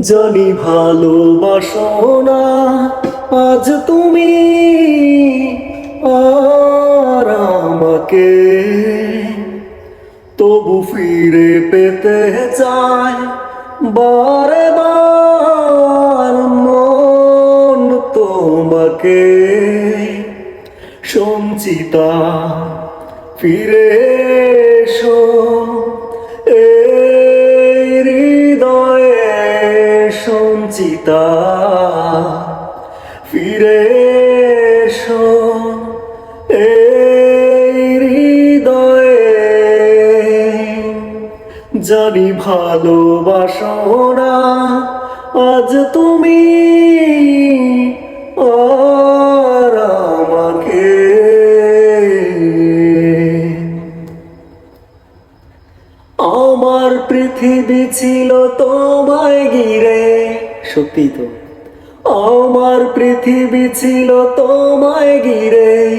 জানি ভালোবাসো না, আজ তুমি আর আমাকে। তবু ফিরে পেতে চায় বারে বার মন তোমাকে। সঞ্চিতা, ফিরে এসো। সঞ্চিতা ফিরে হৃদয়ে। জানি ভালোবাসো না আজ তুমি আমাকে। আমার পৃথিবী ছিল তোমায় ঘিরে সত্যি তো। আমার পৃথিবী ছিল তোমায় ঘিরে।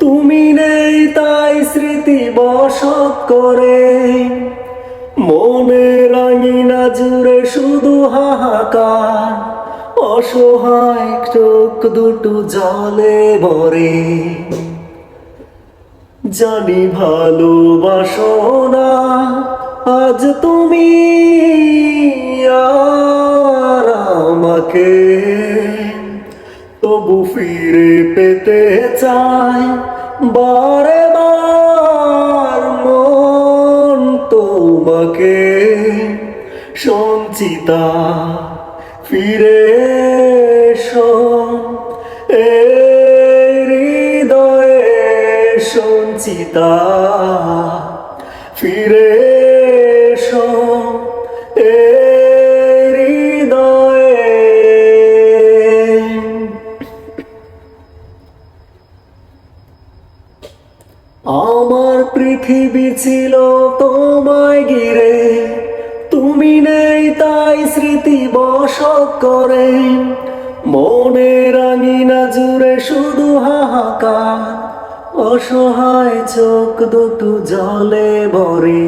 তুমি নেই তাই স্মৃতি বসত করে। মনে রাঙিনা জুড়ে শুধু হাহাকার। অসহায় চোখ দুটো জলে ভরে। জানি ভালোবাসো না, আজ তুমি আর আমাকে তবু ফিরে পেতে চাই। বারে বার মন তোমাকে সঞ্চিতা ফিরে হৃদয়ে সঞ্চিতা ফিরে আমার পৃথিবী ছিল তোমায় গিরে তুমি নেই তাই স্মৃতি বস করে। মনে রাঙিনা জুড়ে শুধু হাহাকার, অসহায় চোখ দুটো জলে ভরে।